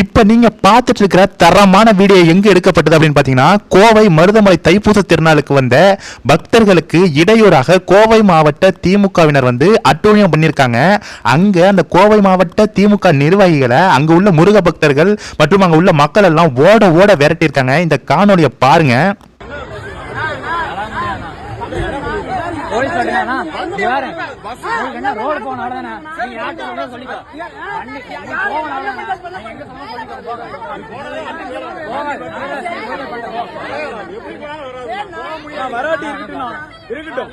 இப்போ நீங்கள் பார்த்துட்டு இருக்கிற தரமான வீடியோ எங்கே எடுக்கப்பட்டது அப்படின்னு பார்த்தீங்கன்னா கோவை மருதமலை தைப்பூச திருநாளுக்கு வந்த பக்தர்களுக்கு இடையூறாக கோவை மாவட்ட திமுகவினர் வந்து அட்டூழியம் பண்ணியிருக்காங்க. அங்கே அந்த கோவை மாவட்ட திமுக நிர்வாகிகளை அங்கே உள்ள முருக பக்தர்கள் மற்றும் அங்கே உள்ள மக்கள் எல்லாம் ஓட ஓட விரட்டியிருக்காங்க. இந்த காணொலியை பாருங்கள் என்ன ரோடு போனால தானே நீங்க யார்கிட்ட சொல்லிக்கோ வராட்டி இருக்கட்டும்ண்ணா இருக்கட்டும்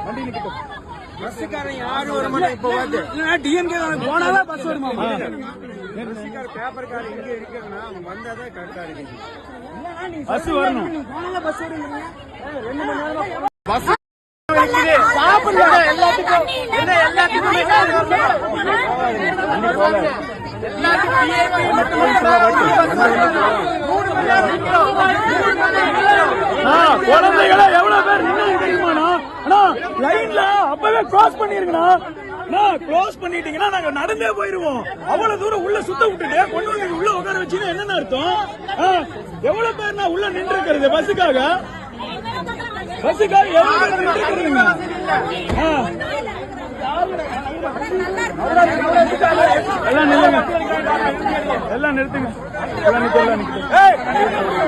வண்டி நிக்கட்டும் பஸ்ஸுக்காரன் யாரும் வர மாட்டாங்க இப்போ வந்து டிஎம்கே போனாதான் பஸ் வருமா பஸ்ஸுக்கார பேப்பர்காரன் இங்க இருக்கிறனா அவங்க வந்தாதான் கரெக்டா இருக்குது. பஸ் வரணும். குழந்தைகளை எவ்வளவு பேர் நின்னு தெரியுமாண்ணா அண்ணா? லைன்ல அப்பவே கிராஸ் பண்ணிருக்கா க்ளோஸ் பண்ணிட்டீங்கன்னா நாங்க நடந்தே போயிருவோம் அவ்வளவு தூரம் உள்ள சுத்த விட்டுட்டு கொண்டு வந்து உள்ள உட்கார வச்சுன்னா என்னன்னு அர்த்தம் ஆ, எவ்வளவு பேர் நான் உள்ள நின்று இருக்கிறது பஸ்ஸுக்காக பஸ்ஸுக்காக எவ்வளவு பேர் நின்று இருக்கிறீங்க எல்லாம் நில்லுங்க எல்லாம் நிறுத்துங்க எல்லாம் நிக்க எல்லாம் நிக்க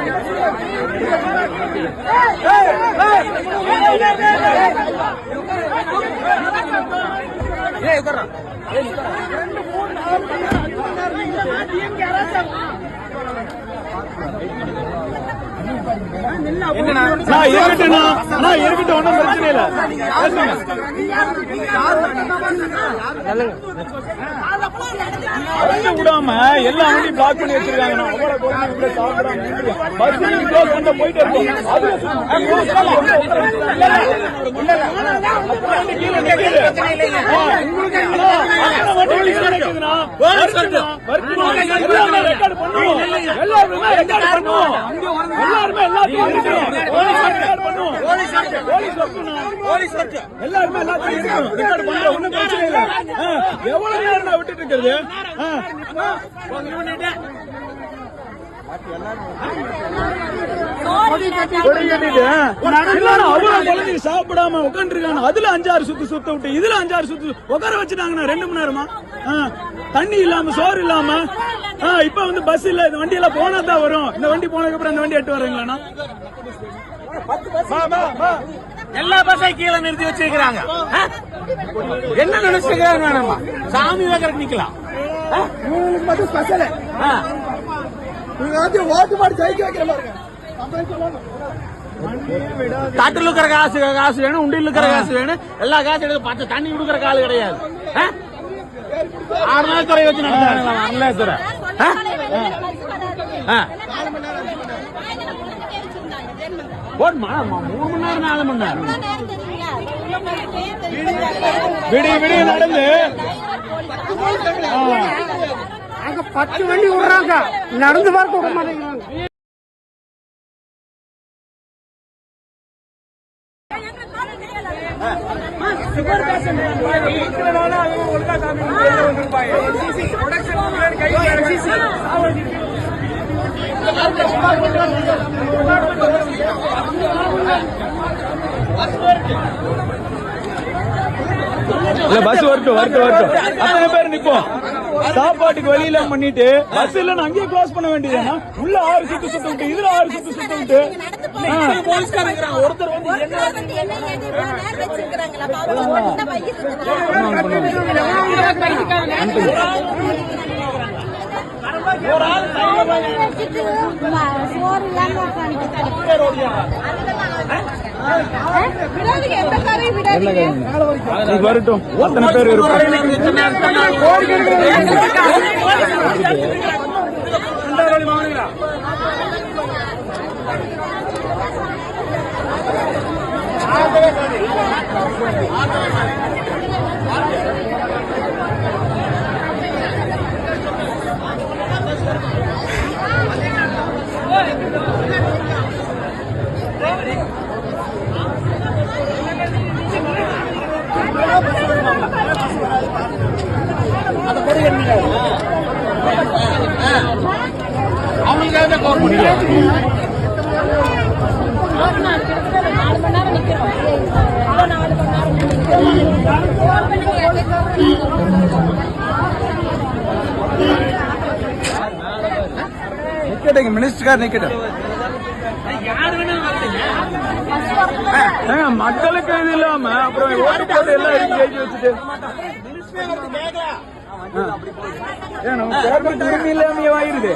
ஏய்! ஏய், ஏய்! நான் இருக்கட்டும்ண்ணா. நான் இருக்கட்டும், ஒண்ணும் பிரச்சனை இல்ல. வண்டி விடாம எல்லா வண்டி பிளாக் பண்ணி வச்சிருக்காங்க போயிட்டு பஸ் பண்ண இருக்கோம். வண்டி உங்களுக்கு எல்லாருமே எல்லாத்தையும் விட்டுட்டு இருக்கிறது சாப்பிடாம உட்காந்துருக்காங்க அதுல அஞ்சாறு சுத்து சுத்த விட்டு இதுல அஞ்சாறு சுத்து உட்கார வச்சுட்டாங்கண்ணா ரெண்டு மணி நேரமா. தண்ணி இல்லாம சோறு இல்லாம இப்ப வந்து பஸ் இல்ல இந்த வண்டி எல்லாம் போனா தான் வரும் இந்த வண்டி போனதுக்கு அப்புறம் இந்த வண்டி எட்டு வரீங்களாண்ணா எல்லா பஸ்ஸையும் கீழே நிறுத்தி வச்சிருக்கிறாங்க? என்ன நினைச்சுக்கிறாங்க வேணாமா சாமி வைக்கிறதுக்கு நிக்கலாம். ஆ? ஆ. தட்டுல இருக்கிற காசு காசு வேணும் உண்டியில் இருக்கிற காசு வேணும். எல்லா காசு எடுத்து பத்து தண்ணி கொடுக்குற காலு கிடையாது. ஆ? ஆறு நாள் துறை வச்சு நடந்தாங்க அருளாசுர போடுமா மூணு மணி நேரம் நாலு மணி நேரம். விடிய விடிய நடந்து. பத்து வண்டி விடுறாங்க. நடந்து பார்க்க விட மாட்டேங்கிறாங்க. பஸ் வரட்டும் வரட்டும் வரட்டும் அத்தனை பேர் நிற்போம் சாப்பாட்டுக்கு வழி இல்லாம பண்ணிட்டு பஸ் இல்ல அங்கேயே க்ளோஸ் பண்ண வேண்டியதுன்னா உள்ள ஆறு சுத்து சுத்த விட்டு இதுல ஆறு சுத்து சுத்த விட்டு. போலீஸ்காரங்க ஒருத்தர் வந்து சோறு இல்லாம வரட்டும். அத்தனை பேர் இருக்கும் தான் கோர் பண்ணிக்கலாம் நிக்கட்டுங்க மினிஸ்டர் நிக்கட்டும் மக்களுக்கு இது இல்லாம அப்புறம் ஓட்டு போட்டு எல்லாம் எழுதி வச்சுட்டு. ஏன்னா கவர்மெண்ட் உரிமை இல்லாமயே ஆயிருது.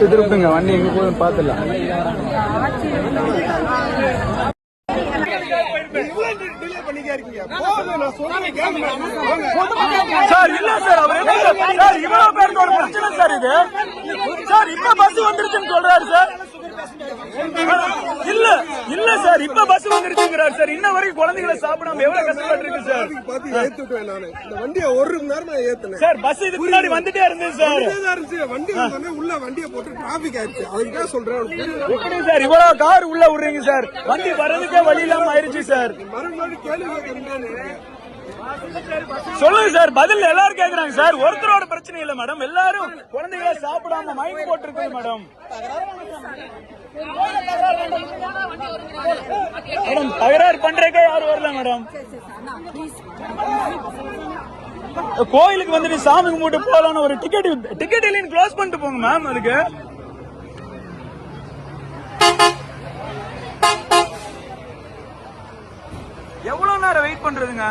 திருப்புங்க வண்டி எங்க போதும் பாத்துலாம் சார் இல்ல சார் அவர் என்ன சார்? சார் இவ்வளவு பேருக்கு ஒரு பிரச்சனை சார் இது. சார் இப்ப பஸ் வந்துருச்சுன்னு சொல்றாரு சார். இல்ல இல்ல சார் இப்ப பஸ் வந்துருச்சுங்கிறாரு சார். இன்ன வரைக்கும் குழந்தைகளை சாப்பிடாம எவ்வளவு கஷ்டப்பட்டு இருக்கு சார் பாத்து ஏத்துட்டேன் நானு. இந்த வண்டியை ஒரு மணி நேரமா ஏத்துனேன். சார் பஸ் இதுக்கு முன்னாடி வந்துட்டே இருந்தது சார். இருந்துச்சு. வண்டி வந்தோடனே உள்ள வண்டியை போட்டு டிராபிக் ஆயிடுச்சு. அதுக்கு தான் சொல்றேன்? எப்படி சார் இவ்வளவு கார் உள்ள விடுறீங்க சார். வண்டி வர்றதுக்கே வழி இல்லாம ஆயிருச்சு சார். மறுபடியும் கேள்வி கேட்கறீங்க சொல்லுங்க சார் பதில் எல்லாரும் கேக்குறாங்க சார். ஒருத்தரோட பிரச்சனை இல்ல மேடம் எல்லாரும் குழந்தைகளை சாப்பிடாம மயங்கி போட்டிருக்காங்க மேடம் மேடம் தகராறு பண்றதுக்கே யாரும் வரல மேடம். கோயிலுக்கு வந்துட்டு சாமி கும்பிட்டு போலான்னு ஒரு டிக்கெட் டிக்கெட் இல்லைன்னு க்ளோஸ் பண்ணிட்டு போங்க மேம் அதுக்கு. எவ்வளவு நேரம் வெயிட் பண்றதுங்க?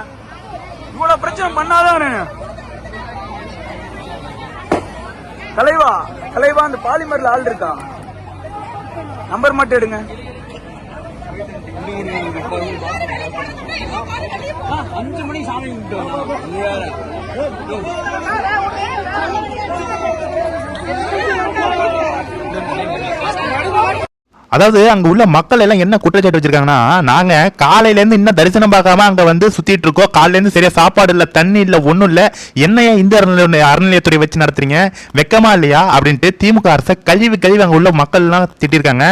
இவ்வளவு பிரச்சனை பண்ணாதான்? தலைவா தலைவா அந்த பாலிமர்ல ஆள் இருக்கான் நம்பர் மட்டும் எடுங்க. அஞ்சு மணி சாமி கும்பிட்டு அதாவது அங்கே உள்ள மக்கள் எல்லாம் என்ன குற்றச்சாட்டு வச்சிருக்காங்கன்னா நாங்கள் காலையிலேருந்து இன்னும் தரிசனம் பார்க்காம அங்கே வந்து சுற்றிட்டு இருக்கோம். காலையிலேருந்து சரியாக சாப்பாடு இல்லை தண்ணி இல்லை ஒன்றும் இல்லை. என்னையா இந்த அறநிலைய அறநிலையத்துறை வச்சு நடத்துறீங்க? வெக்கமா இல்லையா? அப்படின்ட்டு திமுக அரசை கழிவு கழிவு அங்கே உள்ள மக்கள் எல்லாம் திட்டிருக்காங்க.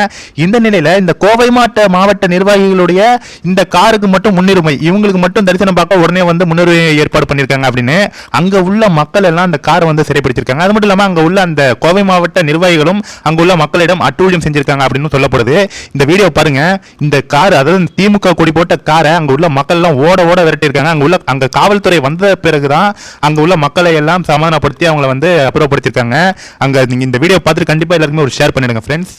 இந்த நிலையில் இந்த கோவை மாவட்ட மாவட்ட நிர்வாகிகளுடைய இந்த காருக்கு மட்டும் முன்னுரிமை இவங்களுக்கு மட்டும் தரிசனம் பார்க்க உடனே வந்து முன்னுரிமை ஏற்பாடு பண்ணியிருக்காங்க அப்படின்னு அங்கே உள்ள மக்கள் எல்லாம் அந்த காரை வந்து சிறைப்பிடிச்சிருக்காங்க அது மட்டும் இல்லாமல் அங்கே உள்ள அந்த கோவை மாவட்ட நிர்வாகிகளும் அங்கே உள்ள மக்களிடம் அட்டூழியம் செஞ்சிருக்காங்க அப்படின்னு சொல்லப்படுது. இந்த வீடியோ பாருங்க. இந்த கார் அதாவது இந்த திமுக கொடி போட்ட காரை அங்க உள்ள மக்கள் எல்லாம் ஓட ஓட விரட்டியிருக்காங்க. அங்க உள்ள அங்க காவல்துறை வந்த பிறகுதான் அங்க உள்ள மக்களை எல்லாம் சமாதானப்படுத்தி அவங்கள வந்து அப்புறப்படுத்திருக்காங்க அங்க நீங்க இந்த வீடியோ பார்த்துட்டு கண்டிப்பா எல்லாருக்குமே ஒரு ஷேர் பண்ணிடுங்க ஃப்ரெண்ட்ஸ்